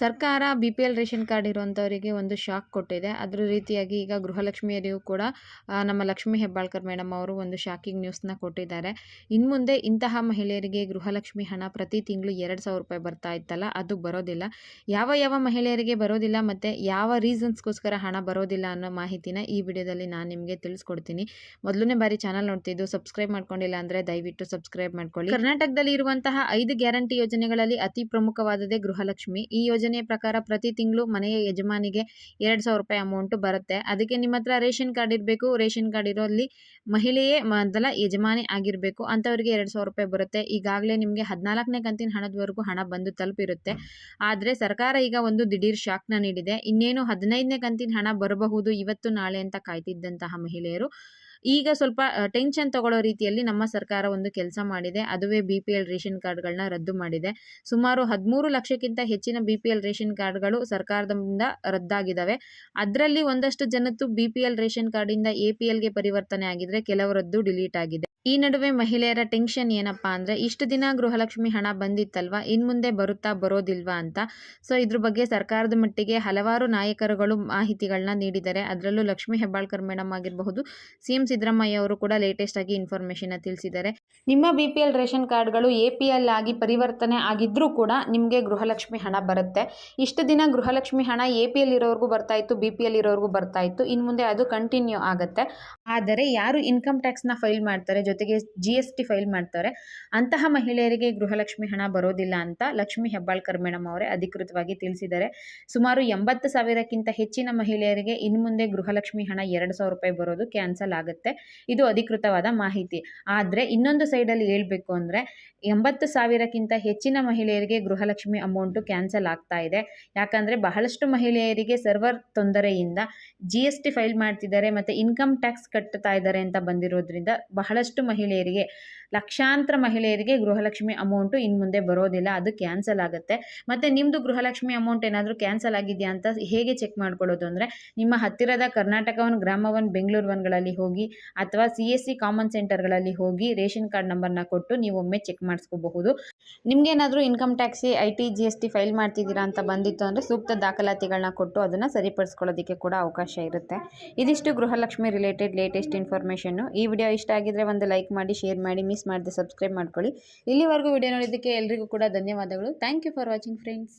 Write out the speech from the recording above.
ಸರ್ಕಾರ B P L ration card ಇರುವಂಥವರಿಗೆ ಒಂದು shock ಕೊಟ್ಟಿದೆ. ಅದ್ರ ರೀತಿಯಾಗಿ ಈಗ ಗೃಹಲಕ್ಷ್ಮಿಯರಿಗೂ ಕೂಡ ನಮ್ಮ ಲಕ್ಷ್ಮೀ ಹೆಬ್ಬಾಳ್ಕರ್ ಮೇಡಮ್ ಅವರು ಒಂದು ಶಾಕಿಂಗ್ ನ್ಯೂಸ್ನ ಕೊಟ್ಟಿದ್ದಾರೆ. ಇನ್ನು ಮುಂದೆ ಇಂತಹ ಮಹಿಳೆಯರಿಗೆ ಗೃಹಲಕ್ಷ್ಮಿ ಹಣ ಪ್ರತಿ ತಿಂಗಳು ಎರಡು ಸಾವಿರ ರೂಪಾಯಿ ಬರ್ತಾ ಇತ್ತಲ್ಲ, ಅದು ಬರೋದಿಲ್ಲ. ಯಾವ ಯಾವ ಮಹಿಳೆಯರಿಗೆ ಬರೋದಿಲ್ಲ ಮತ್ತು ಯಾವ ರೀಸನ್ಸ್ಗೋಸ್ಕರ ಹಣ ಬರೋದಿಲ್ಲ ಅನ್ನೋ ಮಾಹಿತಿನ ಈ ವಿಡಿಯೋದಲ್ಲಿ ನಾನು ನಿಮಗೆ ತಿಳಿಸ್ಕೊಡ್ತೀನಿ. ಮೊದಲನೇ ಬಾರಿ ಚಾನಲ್ ನೋಡ್ತಿದ್ದು ಸಬ್ಸ್ಕ್ರೈಬ್ ಮಾಡ್ಕೊಂಡಿಲ್ಲ ಅಂದರೆ ದಯವಿಟ್ಟು ಸಬ್ಸ್ಕ್ರೈಬ್ ಮಾಡ್ಕೊಳ್ಳಿ. ಕರ್ನಾಟಕದಲ್ಲಿ ಇರುವಂತಹ ಐದು ಗ್ಯಾರಂಟಿ ಯೋಜನೆಗಳಲ್ಲಿ ಅತಿ ಪ್ರಮುಖವಾದದೇ ಗೃಹಲಕ್ಷ್ಮಿ. ಈ ಯೋಜನೆಯ ಪ್ರಕಾರ ಪ್ರತಿ ತಿಂಗಳು ಮನೆಯ ಯಜಮಾನಿಗೆ ಎರಡು ಸಾವಿರ ರೂಪಾಯಿ ಅಮೌಂಟು ಬರುತ್ತೆ. ಅದಕ್ಕೆ ನಿಮ್ಮ ಹತ್ರ ರೇಷನ್ ಕಾರ್ಡ್ ಇರಬೇಕು. ರೇಷನ್ ಕಾರ್ಡ್ ಇರೋಲ್ಲಿ ಮಹಿಳೆಯೇ ಮೊದಲ ಯಜಮಾನಿ ಆಗಿರಬೇಕು. ಅಂಥವ್ರಿಗೆ ಎರಡು ಸಾವಿರ ರೂಪಾಯಿ ಬರುತ್ತೆ. ಈಗಾಗಲೇ ನಿಮಗೆ ಹದಿನಾಲ್ಕನೇ ಕಂತಿನ ಹಣದವರೆಗೂ ಹಣ ಬಂದು ತಲುಪಿರುತ್ತೆ. ಆದರೆ ಸರ್ಕಾರ ಈಗ ಒಂದು ದಿಢೀರ್ ಶಾಕ್ನ ನೀಡಿದೆ. ಇನ್ನೇನು ಹದಿನೈದನೇ ಕಂತಿನ ಹಣ ಬರಬಹುದು ಇವತ್ತು ನಾಳೆ ಅಂತ ಕಾಯ್ತಿದ್ದಂತಹ ಮಹಿಳೆಯರು ಈಗ ಸ್ವಲ್ಪ ಟೆನ್ಷನ್ ತಗೊಳ್ಳೋ ರೀತಿಯಲ್ಲಿ ನಮ್ಮ ಸರ್ಕಾರ ಒಂದು ಕೆಲಸ ಮಾಡಿದೆ. ಅದುವೇ ಬಿ ಪಿ ಎಲ್ ರೇಷನ್ ಕಾರ್ಡ್ಗಳನ್ನ ರದ್ದು ಮಾಡಿದೆ. ಸುಮಾರು ಹದಿಮೂರು ಲಕ್ಷಕ್ಕಿಂತ ಹೆಚ್ಚಿನ ಬಿ ಪಿ ಎಲ್ ರೇಷನ್ ಕಾರ್ಡ್ಗಳು ಸರ್ಕಾರದಿಂದ ರದ್ದಾಗಿದ್ದಾವೆ ಅದರಲ್ಲಿ ಒಂದಷ್ಟು ಜನತ್ತು ಬಿ ಪಿ ಎಲ್ ರೇಷನ್ ಕಾರ್ಡಿಂದ ಎ ಪಿ ಎಲ್ಗೆ ಪರಿವರ್ತನೆ ಆಗಿದ್ರೆ ಕೆಲವರದ್ದು ಡಿಲೀಟ್ ಆಗಿದೆ. ಈ ನಡುವೆ ಮಹಿಳೆಯರ ಟೆನ್ಷನ್ ಏನಪ್ಪಾ ಅಂದರೆ, ಇಷ್ಟು ದಿನ ಗೃಹಲಕ್ಷ್ಮಿ ಹಣ ಬಂದಿತ್ತಲ್ವ ಇನ್ನು ಮುಂದೆ ಬರುತ್ತಾ ಬರೋದಿಲ್ವಾ ಅಂತ. ಸೊ ಇದ್ರ ಬಗ್ಗೆ ಸರ್ಕಾರದ ಮಟ್ಟಿಗೆ ಹಲವಾರು ನಾಯಕರುಗಳು ಮಾಹಿತಿಗಳನ್ನ ನೀಡಿದ್ದಾರೆ. ಅದರಲ್ಲೂ ಲಕ್ಷ್ಮೀ ಹೆಬ್ಬಾಳ್ಕರ್ ಮೇಡಮ್ ಆಗಿರಬಹುದು, ಸಿ ಎಂ ಸಿದ್ದರಾಮಯ್ಯ ಅವರು ಕೂಡ ಲೇಟೆಸ್ಟ್ ಆಗಿ ಇನ್ಫಾರ್ಮೇಷನ್ ತಿಳಿಸಿದ್ದಾರೆ. ನಿಮ್ಮ ಬಿ ಪಿ ಎಲ್ ರೇಷನ್ ಕಾರ್ಡ್ಗಳು ಎ ಪಿ ಎಲ್ ಆಗಿ ಪರಿವರ್ತನೆ ಆಗಿದ್ರೂ ಕೂಡ ನಿಮಗೆ ಗೃಹಲಕ್ಷ್ಮಿ ಹಣ ಬರುತ್ತೆ. ಇಷ್ಟು ದಿನ ಗೃಹಲಕ್ಷ್ಮಿ ಹಣ ಎ ಪಿ ಎಲ್ ಇರೋರ್ಗೂ ಬರ್ತಾ ಇತ್ತು ಬಿ ಪಿ ಎಲ್ ಇರೋರ್ಗೂ ಬರ್ತಾ ಇತ್ತು ಇನ್ನು ಮುಂದೆ ಅದು ಕಂಟಿನ್ಯೂ ಆಗುತ್ತೆ. ಆದರೆ ಯಾರು ಇನ್ಕಮ್ ಟ್ಯಾಕ್ಸ್ನ ಫೈಲ್ ಮಾಡ್ತಾರೆ ಜೊತೆಗೆ ಜಿ ಎಸ್ ಟಿ ಫೈಲ್ ಮಾಡ್ತಾರೆ. ಅಂತಹ ಮಹಿಳೆಯರಿಗೆ ಗೃಹಲಕ್ಷ್ಮಿ ಹಣ ಬರೋದಿಲ್ಲ ಅಂತ ಲಕ್ಷ್ಮಿ ಹೆಬ್ಬಾಳ್ಕರ್ ಮೇಡಮ್ ಅವರೇ ಅಧಿಕೃತವಾಗಿ ತಿಳಿಸಿದ್ದಾರೆ. ಸುಮಾರು ಎಂಬತ್ತು ಸಾವಿರಕ್ಕಿಂತ ಹೆಚ್ಚಿನ ಮಹಿಳೆಯರಿಗೆ ಇನ್ನು ಮುಂದೆ ಗೃಹಲಕ್ಷ್ಮಿ ಹಣ ಎರಡು ಸಾವಿರ ರೂಪಾಯಿ ಬರೋದು ಕ್ಯಾನ್ಸಲ್ ಆಗುತ್ತೆ. ಇದು ಅಧಿಕೃತವಾದ ಮಾಹಿತಿ. ಆದರೆ ಇನ್ನೊಂದು ಸೈಡಲ್ಲಿ ಹೇಳಬೇಕು ಅಂದರೆ ಎಂಬತ್ತು ಸಾವಿರಕ್ಕಿಂತ ಹೆಚ್ಚಿನ ಮಹಿಳೆಯರಿಗೆ ಗೃಹಲಕ್ಷ್ಮಿ ಅಮೌಂಟು ಕ್ಯಾನ್ಸಲ್ ಆಗ್ತಾ ಇದೆ. ಯಾಕಂದರೆ ಬಹಳಷ್ಟು ಮಹಿಳೆಯರಿಗೆ ಸರ್ವರ್ ತೊಂದರೆಯಿಂದ ಜಿ ಎಸ್ ಟಿ ಫೈಲ್ ಮಾಡ್ತಿದ್ದಾರೆ ಮತ್ತು ಇನ್ಕಮ್ ಟ್ಯಾಕ್ಸ್ ಕಟ್ತಾ ಇದ್ದಾರೆ ಅಂತ ಬಂದಿರೋದ್ರಿಂದ ಬಹಳಷ್ಟು ಮಹಿಳೆಯರಿಗೆ ಲಕ್ಷಾಂತರ ಮಹಿಳೆಯರಿಗೆ ಗೃಹಲಕ್ಷ್ಮಿ ಅಮೌಂಟು ಇನ್ನು ಮುಂದೆ ಬರೋದಿಲ್ಲ, ಅದು ಕ್ಯಾನ್ಸಲ್ ಆಗುತ್ತೆ. ಮತ್ತು ನಿಮ್ಮದು ಗೃಹಲಕ್ಷ್ಮಿ ಅಮೌಂಟ್ ಏನಾದರೂ ಕ್ಯಾನ್ಸಲ್ ಆಗಿದೆಯಾ ಅಂತ ಹೇಗೆ ಚೆಕ್ ಮಾಡ್ಕೊಳ್ಳೋದು ಅಂದರೆ, ನಿಮ್ಮ ಹತ್ತಿರದ ಕರ್ನಾಟಕ ಒನ್ ಗ್ರಾಮ ಒನ್ ಬೆಂಗಳೂರು ಒನ್ಗಳಲ್ಲಿ ಹೋಗಿ ಅಥವಾ ಸಿ ಎಸ್ ಸಿ ಕಾಮನ್ ಸೆಂಟರ್ಗಳಲ್ಲಿ ಹೋಗಿ ರೇಷನ್ ಕಾರ್ಡ್ ನಂಬರ್ನ ಕೊಟ್ಟು ನೀವು ಒಮ್ಮೆ ಚೆಕ್ ಮಾಡಿಸ್ಕೋಬಹುದು. ನಿಮಗೇನಾದರೂ income tax I T G S T file ಮಾಡ್ತಿದ್ದೀರಾ ಅಂತ ಬಂದಿತ್ತು ಅಂದರೆ ಸೂಕ್ತ ದಾಖಲಾತಿಗಳನ್ನ ಕೊಟ್ಟು ಅದನ್ನು ಸರಿಪಡಿಸ್ಕೊಳ್ಳೋದಕ್ಕೆ ಕೂಡ ಅವಕಾಶ ಇರುತ್ತೆ. ಇದಿಷ್ಟು ಗೃಹಲಕ್ಷ್ಮಿ ರಿಲೇಟೆಡ್ ಲೇಟೆಸ್ಟ್ ಇನ್ಫಾರ್ಮೇಷನ್ನು ಈ ವಿಡಿಯೋ ಇಷ್ಟ ಆಗಿದ್ರೆ ಒಂದು ಲೈಕ್ ಮಾಡಿ ಶೇರ್ ಮಾಡಿ ಮಾಡದೆ ಸಬ್ಸ್ಕ್ರೈಬ್ ಮಾಡ್ಕೊಳ್ಳಿ. ಇಲ್ಲಿವರೆಗೂ ವಿಡಿಯೋ ನೋಡಿದ್ದಕ್ಕೆ ಎಲ್ರಿಗೂ ಕೂಡ ಧನ್ಯವಾದಗಳು. Thank you for watching friends